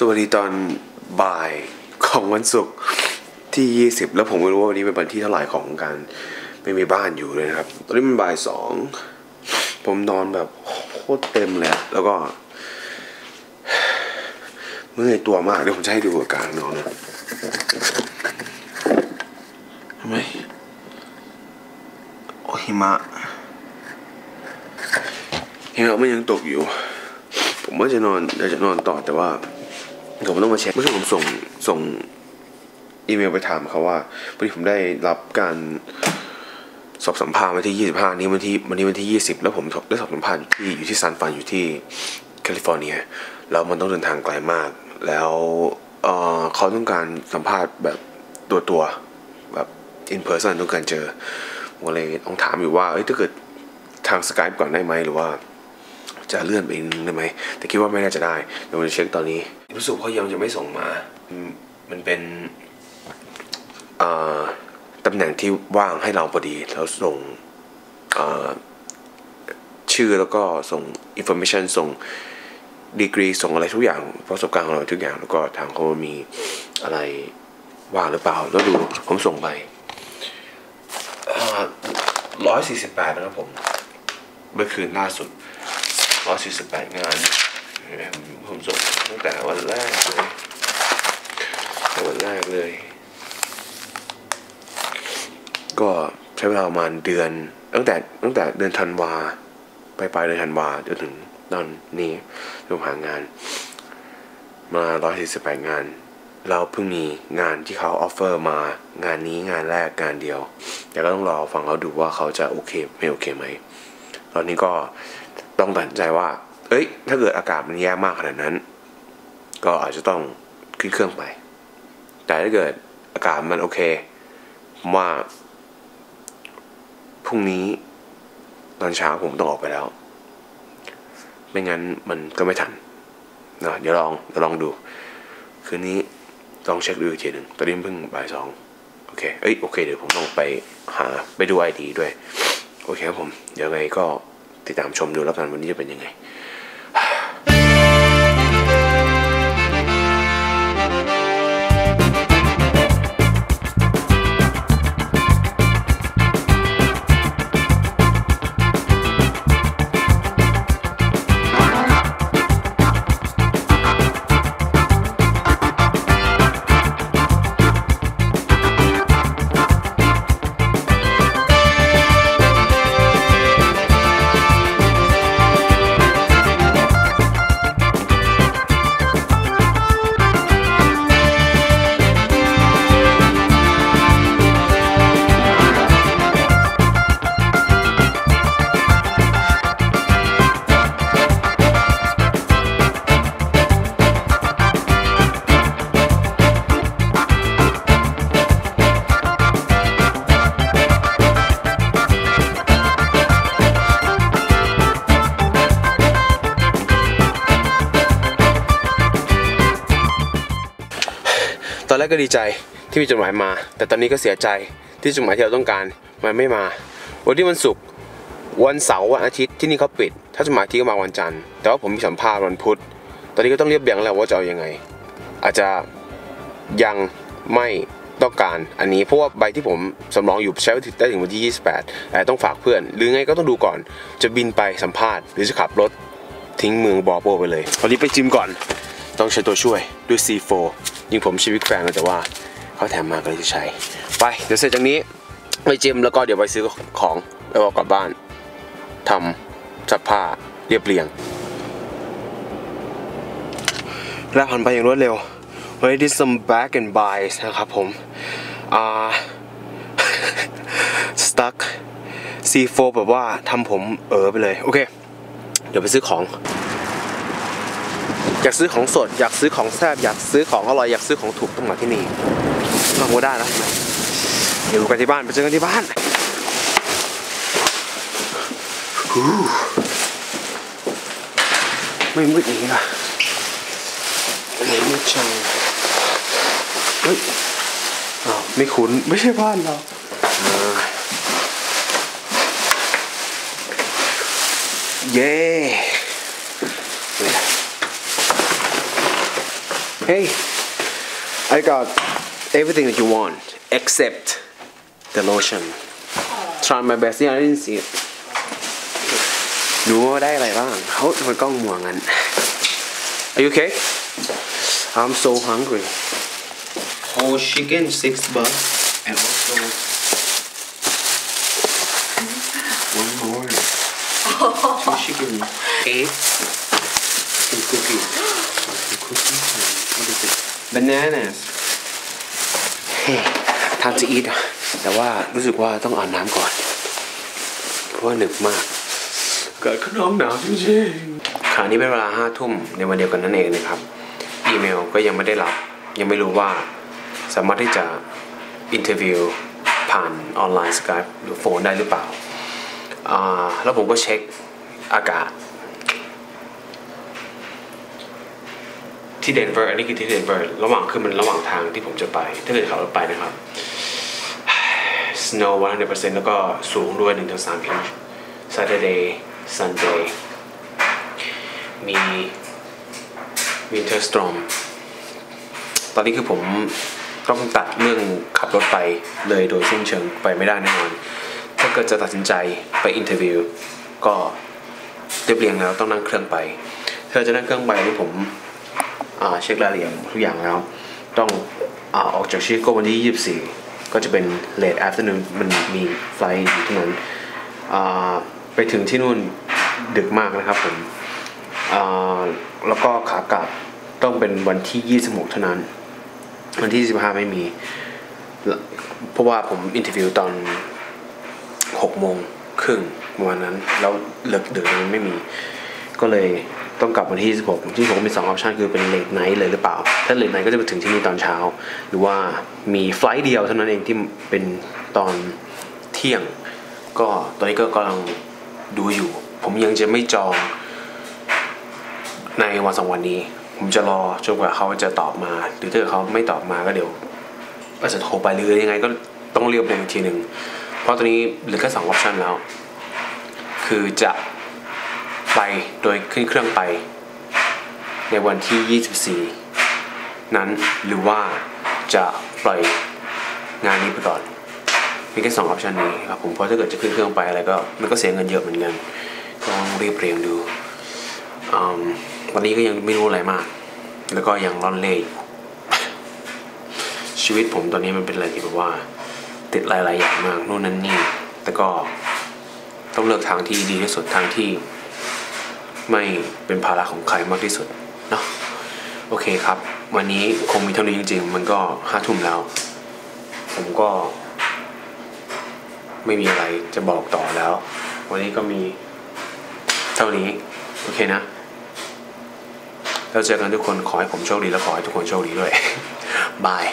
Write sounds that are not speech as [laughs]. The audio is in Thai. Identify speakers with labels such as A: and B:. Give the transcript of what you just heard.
A: สวัสดีตอนบ่ายของวันศุกร์ที่ 20 แล้วผมไม่รู้ว่าวันนี้เป็นวันที่เท่าไหร่ของการไม่มีบ้านอยู่เลยนะครับ ตอนนี้มันบ่ายสองผมนอนแบบโคตรเต็มเลยแล้วก็ เมื่อยตัวมากเดี๋ยวผมจะให้ดูอาการนอนนะทำไมโอหิมะหิมะมันยังตกอยู่ ผมว่าจะนอนอยากจะนอนต่อแต่ว่า ผมต้องมาเช็คเมื่อช่วงผมส่งส่งอีเมลไปถามเขาว่าพอดีผมได้รับการสอบสัมภาษณ์วันที่ 25 นี้วันที่วันนี้วันที่ 20 แล้วผมได้สอบสัมภาษณ์อยู่ที่อยู่ที่ซานฟรานอยู่ที่แคลิฟอร์เนียแล้วมันต้องเดินทางไกลมาก แล้วเออเขาต้องการสัมภาษณ์แบบตัวตัวแบบ in person ต้องการเจอผมเลยต้องถามอยู่ว่าเอ้ยถ้าเกิดทางสกายก่อนได้ไหมหรือว่าจะเลื่อนไปอีกนิดนึงได้ไหมแต่คิดว่าไม่น่าจะได้เดี๋ยวผมจะเช็คตอนนี้ รู้สึกเขายังจะไม่ส่งมา มันเป็นตำแหน่งที่ว่างให้เราพอดี เราส่งชื่อแล้วก็ส่ง information ส่งดีกรีส่งอะไรทุกอย่างประสบการณ์ของเราทุกอย่าง แล้วก็ทางเขามีอะไรว่างหรือเปล่า แล้วดูผมส่งไปร้อยสี่สิบแปดนะครับผม เมื่อคืนล่าสุดร้อยสี่สิบแปดงาน ผมส่งตั้งแต่วันแรกเลยวันแรกเลย ก็ใช้เวลาประมาณเดือน ตั้งแต่ตั้งแต่เดือนธันวาไปปลายเดือนธันวาจนถึงตอนนี้ผมหางาน มาร้อยสี่สิบแปดงาน เราเพิ่งมีงานที่เขาออฟเฟอร์มางานนี้งานแรกงานเดียว แต่ก็ต้องรอฟังเขาดูว่าเขาจะโอเคไม่โอเคไหม ตอนนี้ก็ต้องตัดใจว่า เอ้ย ถ้าเกิดอากาศมันแย่มากขนาดนั้น ก็อาจจะต้องขึ้นเครื่องไป แต่ถ้าเกิดอากาศมันโอเคผมว่าพรุ่งนี้ตอนเช้าผมต้องออกไปแล้ว ไม่งั้นมันก็ไม่ทันนะเดี๋ยวลองเดี๋ยวลองดู คืนนี้ลองเช็คดูอีกทีหนึ่งตอนนี้เพิ่งบ่ายสองโอเค เอ้ยโอเค เดี๋ยวผมต้องไปหาไปดูไอดีด้วย โอเคครับผม เดี๋ยวไงก็ติดตามชมดูแล้วกันวันนี้จะเป็นยังไง อนแรกก็ดีใจที่มีจดหมายมา แต่ตอนนี้ก็เสียใจที่จดหมายที่เราต้องการมันไม่มา วันที่วันศุกร์วันเสาร์วันอาทิตย์ที่นี่เขาปิด ถ้าจดหมายที่ก็มาวันจันทร์แต่ว่าผมมีสัมภาษณ์วันพุธ ตอนนี้ก็ต้องเรียบเรียงแล้วว่าจะเอายังไง อาจจะยังไม่ต้องการอันนี้เพราะว่าใบที่ผมสำรองอยู่ใช้ได้ถึงวันที่ 28แต่ต้องฝากเพื่อน หรือไงก็ต้องดูก่อน จะบินไปสัมภาษณ์ หรือจะขับรถทิ้งเมืองบอโปไปเลยวันนี้ไปจิมก่อน ต้องใช้ตัวช่วยด้วย C4 ยิงผมชีวิตแฟนแต่ว่าเขาแถมมาก็เลยจะใช้ ไป เดี๋ยวเสร็จจากนี้ไปจิมแล้วก็เดี๋ยวไปซื้อของแล้วก็กลับบ้านทำซักผ้าเรียบเรียงแล้วผ่านไปอย่างรวดเร็วเฮ้ย did some back and buys นะครับผมอ่า stuck C4 แบบว่าทำผมเออไปเลย โอเค เดี๋ยวไปซื้อของ อยากซื้อของสด อยากซื้อของแซ่บอยากซื้อของอร่อยอยากซื้อของถูกต้องมาที่นี่มาโมได้นะเดี๋ยวกันที่บ้านไปเจอกันที่บ้านฮู้ไม่มืดอย่างนี้ล่ะไม่มืดจังเฮ้ยอ้าวไม่คุ้นไม่ใช่บ้านเราอ่าเย้ Hey I got everything that you want except the lotion try my best yeah I didn't see it หนูว่าได้อะไรบ้างเขาทำไมกล้องมัวงั้น Are you okay I'm so hungry whole chicken six bucks and also one more [laughs] two chicken eight It bananas hey time to eat แต่ว่ารู้สึกว่าต้องอาบน้ำก่อน เพราะว่าหนึบมากเกิดข้างนอกหนาวจริงๆขณะนี้เป็นเวลาห้าทุ่มในวันเดียวกันนั่นเองนะครับ อีเมลก็ยังไม่ได้รับ ยังไม่รู้ว่าสามารถที่จะอินเทอร์วิวผ่านออนไลน์สกายหรือโฟนได้หรือเปล่าอ่าแล้วผมก็เช็คอากาศ ที่เดนเวอร์อันนี้คือที่เดนเวอร์ระหว่างคือมันระหว่างทางที่ผมจะไปถ้าเกิดขับรถไปนะครับ snow 100%แล้วก็สูงด้วย1-3 inch Saturday Sunday มี winter storm ตอนนี้คือผมต้องตัดเรื่องขับรถไปเลยโดยสิ้นเชิงไปไม่ได้แน่นอน ถ้าเกิดจะตัดสินใจไปอินเทอร์วิวก็เรียบเรียงแล้วต้องนั่งเครื่องไป ถ้าจะนั่งเครื่องไปนี่ผม เช็ครายละเอียดทุกอย่างแล้ว ต้องออกจากชิคาโกวันที่ 24 ก็จะเป็น late afternoon มันมีไฟล์อยู่ที่นั้นไปถึงที่นู่นดึกมากนะครับผมแล้วก็ขากลับต้องเป็นวันที่ 26 เท่านั้น วันที่ 25 ไม่มี เพราะว่าผมอินเทอร์วิวตอน 6 โมงครึ่งประมาณนั้น แล้วเลิกดึกมันไม่มี ก็เลย ต้องกลับวันที่26ที่ผมมี2ออปชันคือเป็นเลทไนท์เลยหรือเปล่า ถ้าเลทไนท์ก็จะไปถึงที่นี่ตอนเช้า หรือว่ามีไฟล์เดียวเท่านั้นเองที่เป็นตอนเที่ยง ก็ตอนนี้ก็กำลังดูอยู่ ผมยังจะไม่จองในวันสองวันนี้ ผมจะรอจนกว่าเขาจะตอบมา หรือถ้าเขาไม่ตอบมาก็เดี๋ยวอาจจะโทรไปหรือยังไงก็ต้องเรียบเรียงอีกทีหนึ่งเพราะตอนนี้เหลือแค่สองออปชันแล้ว คือจะ ไปโดยขึ้นเครื่องไป ในวันที่ 24 นั้นหรือว่าจะปล่อยงานนี้ไปก่อนมีแค่สองออปชันนี้ครับผมเพราะถ้าเกิดจะขึ้นเครื่องไปอะไรก็มันก็เสียเงินเยอะเหมือนกันก็ต้องรีบเรียงดูอืมวันนี้ก็ยังไม่รู้อะไรมาก แล้วก็ยังร่อนเล่ยชีวิตผมตอนนี้มันเป็นอะไรที่แบบว่า ติดหลายๆอย่างมากนู่นนั่นนี่แต่ก็ต้องเลือกทางที่ดีที่สุดทางที่ ไม่เป็นภาระของใครมากที่สุดเนาะโอเคครับ วันนี้คงมีเท่านี้จริง ๆ มันก็ห้าทุ่มแล้ว ผมก็ ไม่มีอะไรจะบอกต่อแล้ว วันนี้ก็มีเท่านี้ โอเคนะแล้วเจอกันทุกคนขอให้ผมโชคดีและขอให้ทุกคนโชคดีด้วยบาย